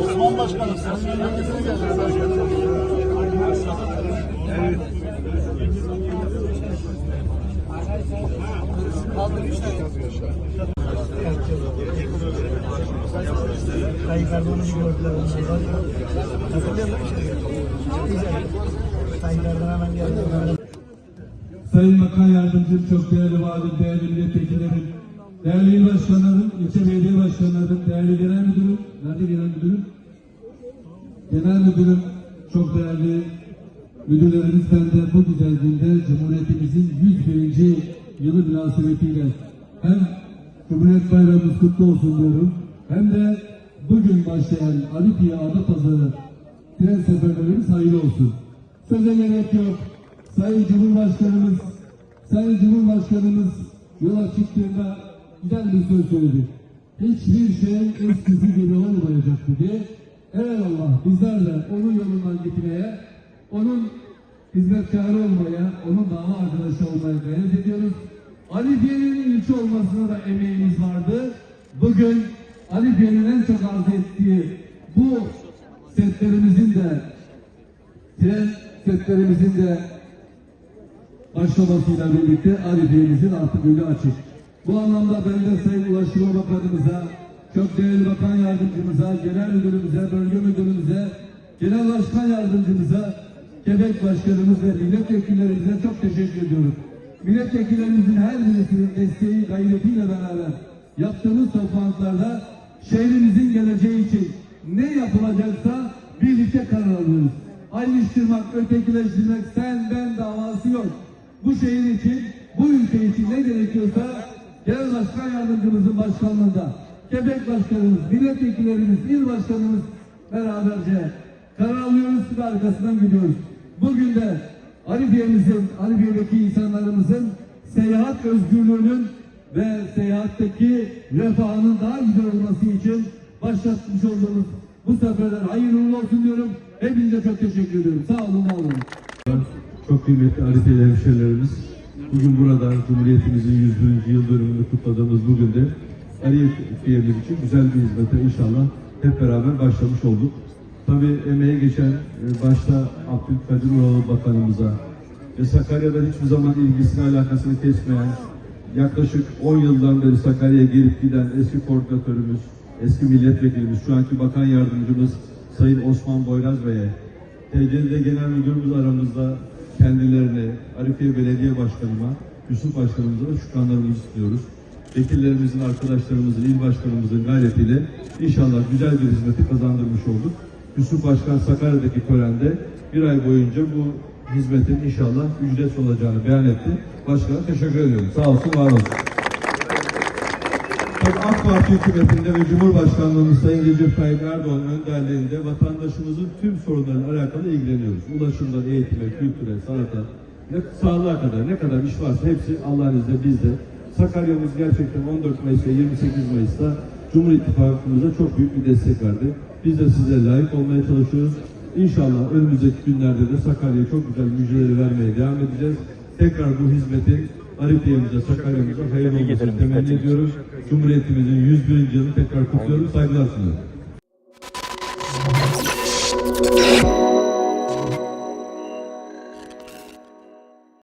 Osman Başkanım, sen memleketine geldiniz. Tayyip gördüler geldi. Sayın Bakan Yardımcım, çok değerli valim, değerli milletvekillerim, değerli il başkanlarım, ilçe belediye başkanlarım, değerli genel müdürüm, nerede genel müdürüm? Genel müdürüm, çok değerli müdürlerimiz, de bu güzel günde Cumhuriyetimizin 101. yılı münasebetiyle hem Cumhuriyet Bayramımız kutlu olsun diyorum, hem de bugün başlayan Alipiye Adapazarı tren seferlerimiz hayırlı olsun. Söze gerek yok. Sayın Cumhurbaşkanımız, Sayın Cumhurbaşkanımız yola çıktığında güzel bir söz söyledi. Hiçbir şey eskisi gibi olmayacaktı diye. Evelallah bizler de onun yolundan gitmeye, onun hizmetkarı olmaya, onun dava arkadaşı olmaya gayret ediyoruz. Alifiye'nin ilçe olmasına da emeğimiz vardı. Bugün Alifiye'nin en çok arzu ettiği bu setlerimizin de tren setlerimizin de başlamasıyla birlikte Arifiye'mizin artık önü açık. Bu anlamda ben de Sayın Ulaştırma Bakanımıza, çok değerli Bakan Yardımcımıza, Genel Müdürümüze, Bölge Müdürümüze, Genel Başkan Yardımcımıza, Quebec Başkanımız ve milletvekillerimize çok teşekkür ediyorum. Milletvekillerimizin her birisinin desteği, gayretiyle beraber yaptığımız toplantılarda şehrimizin geleceği için ne yapılacaksa birlikte karar alıyoruz. Ayrıştırmak, ötekileştirmek, sen ben davası yok. Bu şehir için, bu ülke için ne gerekiyorsa Genel Başkan Yardımcımızın başkanlığında, Quebec Başkanımız, milletvekillerimiz, il başkanımız beraberce karar alıyoruz ve arkasından gidiyoruz. Bugün de Arifiye'mizin, Arifiye'deki insanlarımızın seyahat özgürlüğünün ve seyahatteki refahının daha güzel olması için başlatmış olduğumuz bu seferler hayırlı olsun diyorum. Hepinize çok teşekkür ediyorum. Sağ olun, var olun. Çok kıymetli Arifeli hemşehrilerimiz, bugün burada Cumhuriyetimizin 100. yıl dönümünü kutladığımız bugün de Arifiye'miz için güzel bir hizmete inşallah hep beraber başlamış olduk. Tabii emeğe geçen e, başta Abdülkadir Uralı Bakanımıza ve Sakarya'da hiçbir zaman ilgisini alakasını kesmeyen, yaklaşık 10 yıldan beri Sakarya'ya gelip giden eski koordinatörümüz, eski milletvekilimiz, şu anki bakan yardımcımız Sayın Osman Boyraz Bey'e, TC'de Genel Müdürümüz aramızda kendilerine, Arifiye Belediye Başkanıma, Yusuf Başkanımıza da şükranlarımızı sunuyoruz. Vekillerimizin, arkadaşlarımızın, il başkanımızın gayretiyle inşallah güzel bir hizmeti kazandırmış olduk. Yusuf Başkan Sakarya'daki törende bir ay boyunca bu hizmetin inşallah ücretsiz olacağını beyan etti. Başkan'a teşekkür ediyorum. Sağ olsun, var olsun. AK Parti hükümetinde ve Cumhurbaşkanlığımız Sayın Recep Tayyip Erdoğan önderliğinde vatandaşımızın tüm sorunlarıyla alakalı ilgileniyoruz. Ulaşımdan eğitime, kültüre, sanata, ne, sağlığa kadar ne kadar iş varsa hepsi Allah'ın izniyle bizde. Sakarya'mız gerçekten 14 Mayıs ve 28 Mayıs'ta Cumhur İttifakımıza çok büyük bir destek verdi. Biz de size layık olmaya çalışıyoruz. İnşallah önümüzdeki günlerde de Sakarya'ya çok güzel müjdeleri vermeye devam edeceğiz. Tekrar bu hizmetin Arifiye'mize, Sakarya'mıza hayırlı olmasını temenni ediyoruz. Cumhuriyetimizin 101. yılını tekrar kutluyorum. Saygılar sunuyorum.